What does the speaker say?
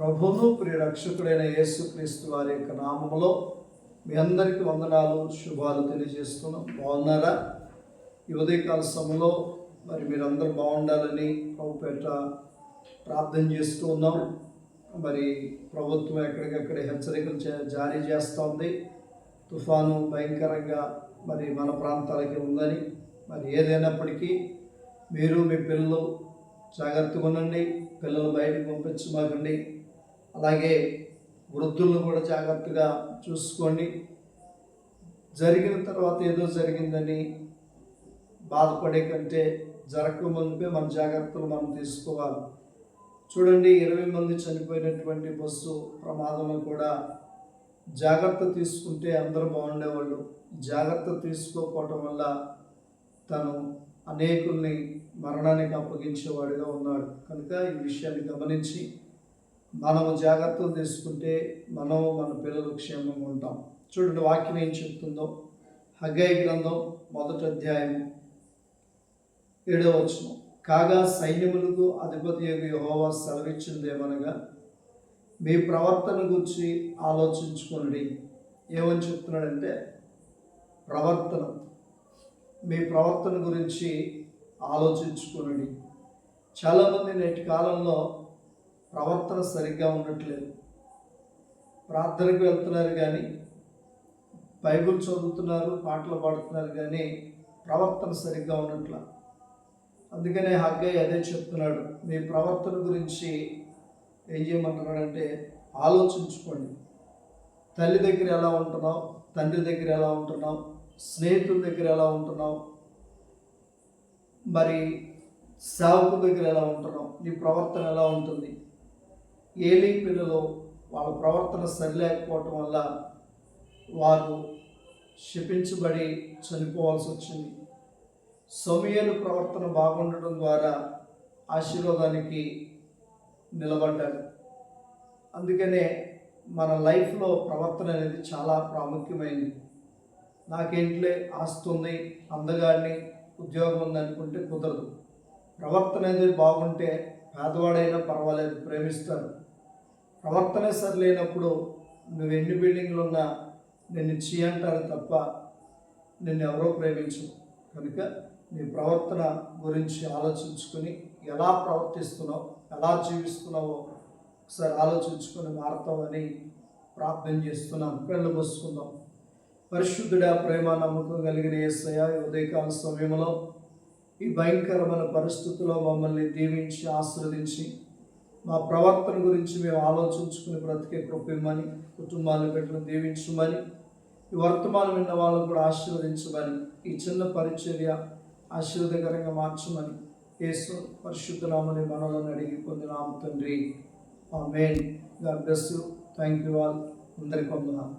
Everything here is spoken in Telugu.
ప్రభును ప్రియ రక్షకుడైన యేసుక్రీస్తు వారి యొక్క నామములో మీ అందరికీ వందనాలు శుభాలు తెలియజేస్తున్నాం. బాగున్నారా? ఈ ఉదయకాల సమయంలో మరి మీరందరూ బాగుండాలని ప్రభుపేట ప్రార్థన చేస్తూ ఉన్నాం. మరి ప్రభుత్వం ఎక్కడికక్కడ హెచ్చరికలు జారీ చేస్తోంది. తుఫాను భయంకరంగా మరి మన ప్రాంతాలకి ఉందని మరి ఏదైనప్పటికీ మీరు మీ పిల్లలు జాగ్రత్తగా ఉండండి. పిల్లలు బయటకు పంపించమాకండి. అలాగే వృద్ధులను కూడా జాగ్రత్తగా చూసుకోండి. జరిగిన తర్వాత ఏదో జరిగిందని బాధపడే కంటే జరగకముందే మన జాగ్రత్తలు మనం తీసుకోవాలి. చూడండి ఇరవై మంది చనిపోయినటువంటి బస్సు ప్రమాదంలో కూడా జాగ్రత్త తీసుకుంటే అందరూ బాగుండేవాళ్ళు. జాగ్రత్త తీసుకోకపోవటం వల్ల తను అనేకుల్ని మరణానికి అప్పగించేవాడిగా ఉన్నాడు. కనుక ఈ విషయాన్ని గమనించి మనము జాగ్రత్తలు తీసుకుంటే మనం మన పిల్లలు క్షేమంగా ఉంటాం. చూడండి వాక్యం ఏం చెప్తుందో? హగ్గై గ్రంథం మొదటి అధ్యాయం ఏడవ వచనం. కాగా సైన్యములకు అధిపతి యహోవా సెలవిచ్చిందేమనగా మీ ప్రవర్తన గురించి ఆలోచించుకోండి ఏమని చెప్తున్నాడంటే ప్రవర్తన. మీ ప్రవర్తన గురించి ఆలోచించుకోనండి. చాలామంది నేటి కాలంలో ప్రవర్తన సరిగ్గా ఉండట్లేదు. ప్రార్థనకు వెళ్తున్నారు కానీ బైబిల్ చదువుతున్నారు పాటలు పాడుతున్నారు కానీ ప్రవర్తన సరిగ్గా ఉండట్ల. అందుకనే హగ్గయ్య అదే చెప్తున్నాడు మీ ప్రవర్తన గురించి ఏం చేయమంటున్నాడంటే ఆలోచించుకోండి. తల్లి దగ్గర ఎలా ఉంటున్నావు? తండ్రి దగ్గర ఎలా ఉంటున్నావు? స్నేహితుల దగ్గర ఎలా ఉంటున్నావు? మరి సేవకుల దగ్గర ఎలా ఉంటున్నావు? నీ ప్రవర్తన ఎలా ఉంటుంది? ఏలీ పిల్లలు వాళ్ళ ప్రవర్తన సరిలేకపోవటం వల్ల వారు శపించబడి చనిపోవాల్సి వచ్చింది. సమయలు ప్రవర్తన బాగుండడం ద్వారా ఆశీర్వాదానికి నిలబడ్డాడు. అందుకనే మన లైఫ్లో ప్రవర్తన అనేది చాలా ప్రాముఖ్యమైనది నాకేంట్లే ఆస్తి ఉంది అందగాడిని ఉద్యోగం ఉంది అనుకుంటే కుదరదు. ప్రవర్తన అనేది బాగుంటే పేదవాడైనా పర్వాలేదు ప్రేమిస్తాను. ప్రవర్తనే సరిలేనప్పుడు నువ్వు ఎన్ని బిల్డింగ్లు ఉన్నా నిన్ను చీ అంటారు తప్ప నిన్ను ఎవరో ప్రేమించు కనుక నీ ప్రవర్తన గురించి ఆలోచించుకొని ఎలా ప్రవర్తిస్తున్నావు ఎలా జీవిస్తున్నావో ఒకసారి ఆలోచించుకొని మారుతామని ప్రార్థన చేస్తున్నాం. కళ్ళు మూసుకుందాం. పరిశుద్ధుడా ప్రేమ నమ్మకం కలిగిన ఏసయ ఉదయకాల సమయంలో ఈ భయంకరమైన పరిస్థితుల్లో మమ్మల్ని దీవించి ఆశీర్వదించి మా ప్రవర్తన గురించి మేము ఆలోచించుకుని బ్రతికే కృపమని కుటుంబాలను పెట్టిన దీవించమని ఈ వర్తమానం విన్న వాళ్ళను కూడా ఆశీర్వదించమని ఈ చిన్న పరిచర్య ఆశీర్వదకరంగా మార్చమని యేసు పరిశుద్ధనామని మనలను అడిగి పొందినాము తండ్రి. Amen God bless thank you all. అందరికీ వందనాలు.